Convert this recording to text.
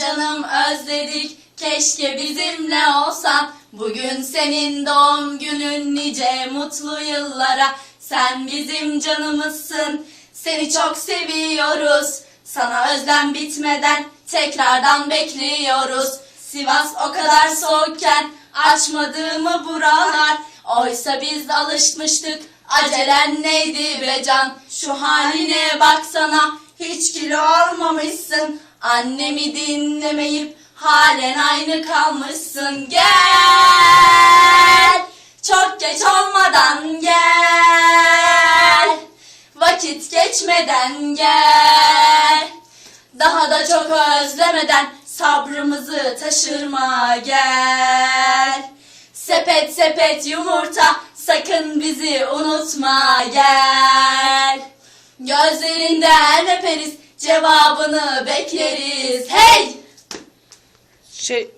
Canım özledik. Keşke bizimle olsan. Bugün senin doğum günün nice mutlu yıllara. Sen bizim canımızsın. Seni çok seviyoruz. Sana özlem bitmeden tekrardan bekliyoruz. Sivas o kadar soğukken açmadı mı buralar. Oysa biz alışmıştık. Acelen neydi be can? Şu haline baksana hiç kilo almamışsın. Annemi dinlemeyip halen aynı kalmışsın. Gel çok geç olmadan gel. Vakit geçmeden gel. Daha da çok özlemeden sabrımızı taşırma gel. Sepet sepet yumurta sakın bizi unutma gel. Gözlerinden öperiz cevabını bekleriz. Hey! Şey